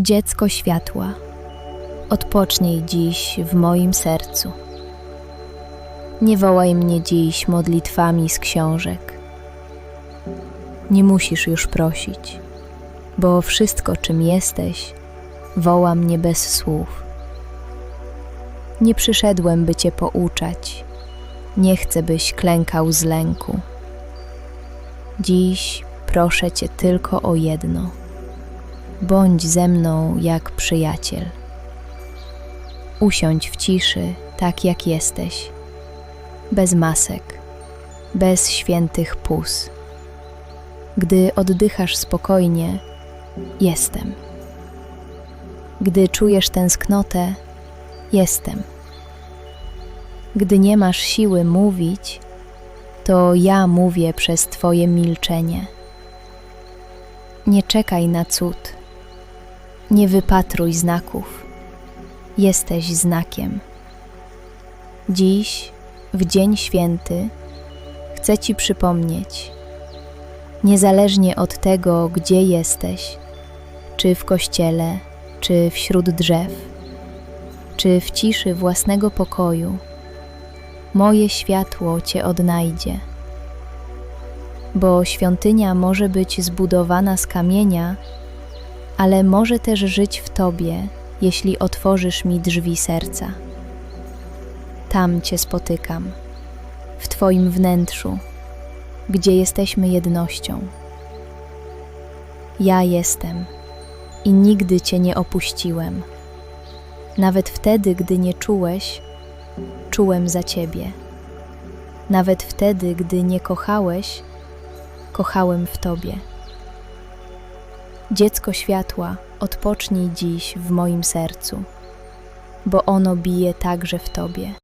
Dziecko światła, odpocznij dziś w moim sercu. Nie wołaj mnie dziś modlitwami z książek. Nie musisz już prosić, bo wszystko, czym jesteś, woła mnie bez słów. Nie przyszedłem, by cię pouczać, nie chcę, byś klękał z lęku. Dziś proszę cię tylko o jedno. Bądź ze mną jak przyjaciel. Usiądź w ciszy, tak jak jesteś, bez masek, bez świętych pus. Gdy oddychasz spokojnie, jestem. Gdy czujesz tęsknotę, jestem. Gdy nie masz siły mówić, to ja mówię przez Twoje milczenie. Nie czekaj na cud. Nie wypatruj znaków. Jesteś znakiem. Dziś, w Dzień Święty, chcę Ci przypomnieć, niezależnie od tego, gdzie jesteś, czy w kościele, czy wśród drzew, czy w ciszy własnego pokoju, moje światło Cię odnajdzie. Bo świątynia może być zbudowana z kamienia, ale może też żyć w Tobie, jeśli otworzysz mi drzwi serca. Tam Cię spotykam, w Twoim wnętrzu, gdzie jesteśmy jednością. Ja jestem i nigdy Cię nie opuściłem. Nawet wtedy, gdy nie czułeś, czułem za Ciebie. Nawet wtedy, gdy nie kochałeś, kochałem w Tobie. Dziecko światła, odpocznij dziś w moim sercu, bo ono bije także w Tobie.